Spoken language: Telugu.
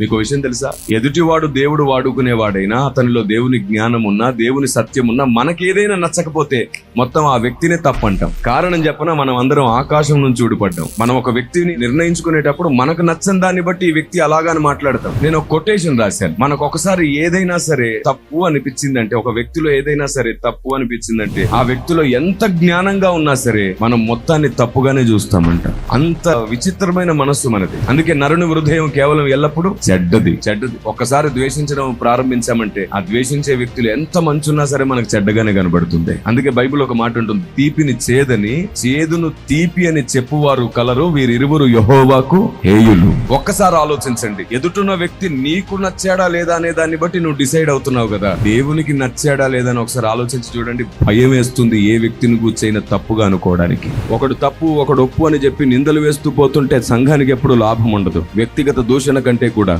మీకు విషయం తెలుసా? ఎదుటివాడు దేవుడు వాడుకునేవాడైనా అతనిలో దేవుని జ్ఞానం ఉన్నా దేవుని సత్యం ఉన్నా మనకి ఏదైనా నచ్చకపోతే మొత్తం ఆ వ్యక్తినే తప్పంటాం. కారణం చెప్పన మనం అందరం ఆకాశం నుంచి ఊడిపడ్డాం. మనం ఒక వ్యక్తిని నిర్ణయించుకునేటప్పుడు మనకు నచ్చని దాన్ని బట్టి ఈ వ్యక్తి అలాగని మాట్లాడతాం. నేను ఒక కొటేషన్ రాశాను. మనకు ఒకసారి ఏదైనా సరే తప్పు అనిపించిందంటే ఒక వ్యక్తిలో ఏదైనా సరే తప్పు అనిపించిందంటే ఆ వ్యక్తిలో ఎంత జ్ఞానంగా ఉన్నా సరే మనం మొత్తాన్ని తప్పుగానే చూస్తామంట. అంత విచిత్రమైన మనస్సు మనది. అందుకే నరుని హృదయం కేవలం ఎల్లప్పుడూ చెడ్డది. చెడ్డది. ఒక్కసారి ద్వేషించడం ప్రారంభించామంటే ఆ ద్వేషించే వ్యక్తులు ఎంత మంచున్నా సరే మనకు చెడ్డగానే కనబడుతుంది అందుకే బైబిల్ ఒక మాట ఉంటుంది. తీపిని చేదని చేదును తీపి అని చెప్పువారు కలరు వీరిరువురు యహోవాకు హేయులు. ఒక్కసారి ఆలోచించండి. ఎదుటున్న వ్యక్తి నీకు నచ్చాడా లేదా అనే దాన్ని బట్టి నువ్వు డిసైడ్ అవుతున్నావు కదా. దేవునికి నచ్చాడా లేదా అని ఒకసారి ఆలోచించి చూడండి. భయం వేస్తుంది ఏ వ్యక్తిని కూర్చైనా తప్పుగా అనుకోవడానికి. ఒకడు తప్పు ఒకడు ఒప్పు అని చెప్పి నిందలు వేస్తూ పోతుంటే సంఘానికి ఎప్పుడు లాభం ఉండదు. వ్యక్తిగత దూషణ కంటే కూడా